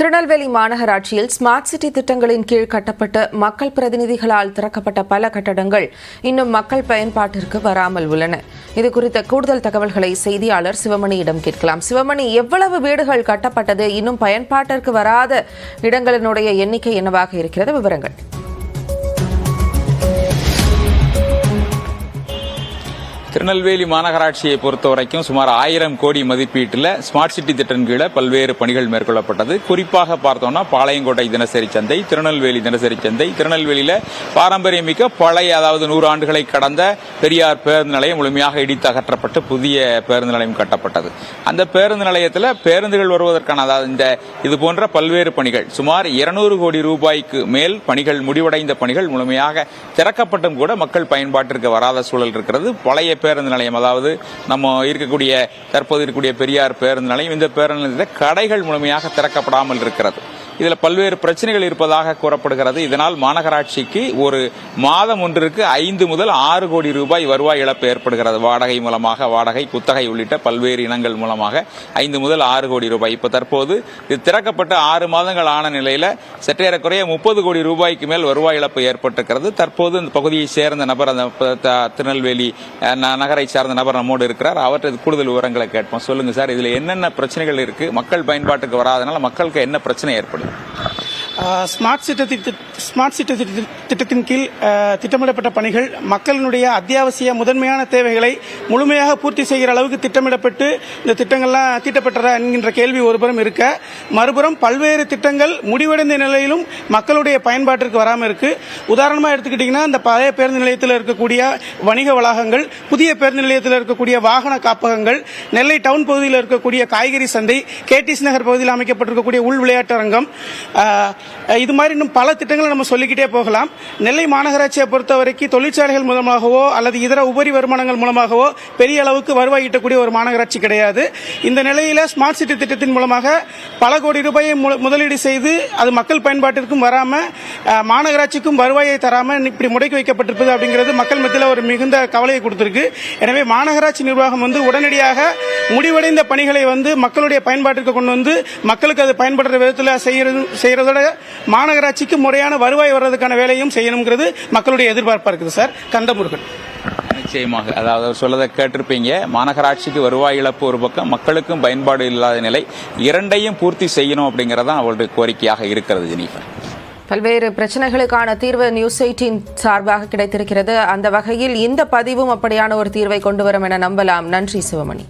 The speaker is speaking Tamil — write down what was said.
திருநெல்வேலி மாநகராட்சியில் ஸ்மார்ட் சிட்டி திட்டங்களின் கீழ் கட்டப்பட்ட மக்கள் பிரதிநிதிகளால் திறக்கப்பட்ட பல கட்டடங்கள் இன்னும் மக்கள் பயன்பாட்டிற்கு வராமல் உள்ளன. இது குறித்த கூடுதல் தகவல்களை செய்தியாளர் சிவமணியிடம் கேட்கலாம். சிவமணி எவ்வளவு வீடுகள் கட்டப்பட்டது? இன்னும் பயன்பாட்டிற்கு வராத இடங்களினுடைய எண்ணிக்கை என்னவாக இருக்கிறது? விவரங்கள். திருநெல்வேலி மாநகராட்சியை பொறுத்த வரைக்கும் சுமார் ஆயிரம் கோடி மதிப்பீட்டில் ஸ்மார்ட் சிட்டி திட்டம் கீழே பல்வேறு பணிகள் மேற்கொள்ளப்பட்டது. குறிப்பாக பார்த்தோம்னா பாளையங்கோட்டை தினசரி சந்தை திருநெல்வேலி தினசரி சந்தை திருநெல்வேலியில் பாரம்பரியமிக்க பழைய அதாவது நூறு ஆண்டுகளை கடந்த பெரியார் பேருந்து நிலையம் முழுமையாக இடித்து அகற்றப்பட்டு புதிய பேருந்து நிலையம் கட்டப்பட்டது. அந்த பேருந்து நிலையத்தில் பேருந்துகள் வருவதற்கான அதாவது இந்த இது போன்ற பல்வேறு பணிகள் சுமார் இருநூறு கோடி ரூபாய்க்கு மேல் பணிகள் முடிவடைந்த பணிகள் முழுமையாக திறக்கப்பட்டும் கூட மக்கள் பயன்பாட்டிற்கு வராத சூழல் இருக்கிறது. பழைய பேருந்து நிலையம் அதாவது நம்ம இருக்கக்கூடிய தற்போது இருக்கக்கூடிய பெரியார் பேருந்து நிலையம் இந்த பேருந்து நிலையத்தில் கடைகள் முழுமையாக திறக்கப்படாமல் இருக்கிறது. இதில் பல்வேறு பிரச்சனைகள் இருப்பதாக கூறப்படுகிறது. இதனால் மாநகராட்சிக்கு ஒரு மாதம் ஒன்றிற்கு ஐந்து முதல் ஆறு கோடி ரூபாய் வருவாய் இழப்பு ஏற்படுகிறது. வாடகை மூலமாக வாடகை குத்தகை உள்ளிட்ட பல்வேறு இனங்கள் மூலமாக ஐந்து முதல் ஆறு கோடி ரூபாய். இப்போ தற்போது இது திறக்கப்பட்ட ஆறு மாதங்கள் ஆன நிலையில் சற்றேறக்குறைய முப்பது கோடி ரூபாய்க்கு மேல் வருவாய் இழப்பு ஏற்பட்டிருக்கிறது. தற்போது இந்த பகுதியை சேர்ந்த நபர் அந்த த- திருநெல்வேலி நகரை சார்ந்த நபர் நம்மோடு இருக்கிறார். அவற்றை கூடுதல் விவரங்களை கேட்போம். சொல்லுங்க சார் இதில் என்னென்ன பிரச்சனைகள் இருக்கு? மக்கள் பயன்பாட்டுக்கு வராதனால மக்களுக்கு என்ன பிரச்சனை ஏற்படுது? Uh, ஸ்மார்ட் சிட்டி திட்ட ஸ்மார்ட் சிட்டி திட்டத்தின் கீழ் திட்டமிடப்பட்ட பணிகள் மக்களினுடைய அத்தியாவசிய முதன்மையான தேவைகளை முழுமையாக பூர்த்தி செய்கிற அளவுக்கு திட்டமிடப்பட்டு இந்த திட்டங்கள்லாம் தீட்டப்பட்டதா என்கின்ற கேள்வி ஒருபுறம் இருக்க. மறுபுறம் பல்வேறு திட்டங்கள் முடிவடைந்த நிலையிலும் மக்களுடைய பயன்பாட்டிற்கு வராமல் இருக்கு. உதாரணமாக எடுத்துக்கிட்டிங்கன்னா இந்த பழைய பேருந்து நிலையத்தில் இருக்கக்கூடிய வணிக வளாகங்கள் புதிய பேருந்து நிலையத்தில் இருக்கக்கூடிய வாகன காப்பகங்கள் நெல்லை டவுன் பகுதியில் இருக்கக்கூடிய காய்கறி சந்தை கேடிஸ் நகர் பகுதியில் அமைக்கப்பட்டிருக்கக்கூடிய உள் விளையாட்டு அரங்கம் இது மாதிரி இன்னும் பல திட்டங்களை நம்ம சொல்லிக்கிட்டே போகலாம். நெல்லை மாநகராட்சியை பொறுத்த வரைக்கும் தொழிற்சாலைகள் மூலமாகவோ அல்லது இதர உபரி வருமானங்கள் மூலமாகவோ பெரிய அளவுக்கு வருவாய் ஈட்டக்கூடிய ஒரு மாநகராட்சி கிடையாது. இந்த நிலையில ஸ்மார்ட் சிட்டி திட்டத்தின் மூலமாக பல கோடி ரூபாயை மு- முதலீடு செய்து அது மக்கள் பயன்பாட்டிற்கும் வராமல் மாநகராட்சிக்கும் வருவாயை தராமல் இப்படி முடக்கி வைக்கப்பட்டிருப்பது அப்படிங்கிறது மக்கள் மத்தியில் ஒரு மிகுந்த கவலையை கொடுத்திருக்கு. எனவே மாநகராட்சி நிர்வாகம் வந்து உடனடியாக முடிவடைந்த பணிகளை வந்து மக்களுடைய பயன்பாட்டிற்கு கொண்டு வந்து மக்களுக்கு அது பயன்படுற விதத்தில் செய்யறது செய்யறதோட மாநகராட்சிக்கு முறையான வருவாய் வர்றதுக்கான வேலையும் செய்யணுங்கிறது மக்களுடைய எதிர்பார்ப்பா இருக்குது சார். கந்தமுருகன். நிச்சயமாக. அதாவது அவர் சொல்லதை கேட்டிருப்பீங்க. மாநகராட்சிக்கு வருவாய் இழப்பு ஒரு பக்கம் மக்களுக்கும் பயன்பாடு இல்லாத நிலை இரண்டையும் பூர்த்தி செய்யணும் அப்படிங்கிறதான் அவருடைய கோரிக்கையாக இருக்கிறது ஜெனீஃபர் பல்வேறு பிரச்சனைகளுக்கான தீர்வு நியூஸ் எயிட்டின் சார்பாக கிடைத்திருக்கிறது. அந்த வகையில் இந்த பதிவும் அப்படியான ஒரு தீர்வை கொண்டு வரும் என நம்பலாம். நன்றி சிவமணி.